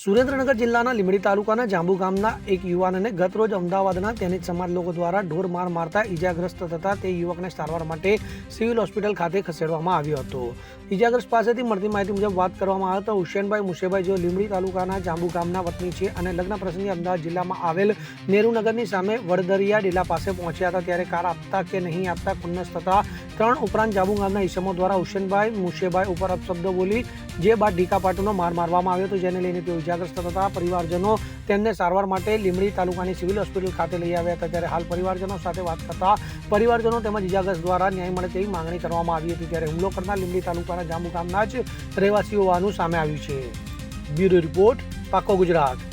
સુરેન્દ્રનગર જિલ્લાના લીંબડી તાલુકાના જાંબુ ગામના એક યુવાનને ગત રોજ અમદાવાદના તેની સમાજ લોકો દ્વારા ઢોર માર મારતા ઈજાગ્રસ્ત થતા તે યુવકને સારવાર માટે સિવિલ હોસ્પિટલ ખાતે ખસેડવામાં આવ્યો હતો. ઈજાગ્રસ્ત પાસેથી મળતી માહિતી મુજબ વાત કરવામાં આવે તો હુસેનભાઈ મુશેભાઈ જેઓ લીંબડી તાલુકાના જાંબુ ગામના વતની છે અને લગ્ન પ્રસંગે અમદાવાદ જિલ્લામાં આવેલ નેહરુનગરની સામે વડદરિયા ડેલા પાસે પહોંચ્યા હતા ત્યારે કાર આપતા કે નહીં આપતા ખુન્નસ થતા ત્રણ ઉપરાંત જાંબુ ગામના ઈસમો દ્વારા હુસેનભાઈ મુશેભાઈ ઉપર અપશબ્દો બોલી જે બાદ ઢીકા પાટુનો માર મારવામાં આવ્યો હતો, જેને લઈને તેઓ ઇજાગ્રસ્ત થતા પરિવારજનો તેમને સારવાર માટે લીમડી તાલુકાની સિવિલ હોસ્પિટલ ખાતે લઈ આવ્યા હતા. ત્યારે હાલ પરિવારજનો સાથે વાત કરતા પરિવારજનો તેમજ ઇજાગ્રસ્ત દ્વારા ન્યાય મળે તેવી માંગણી કરવામાં આવી હતી. ત્યારે હુમલો કરનાર લીમડી તાલુકાના જાંબુ ગામના જ રહેવાસીઓ હોવાનું સામે આવ્યું છે. બ્યુરો રિપોર્ટ પાકો ગુજરાત.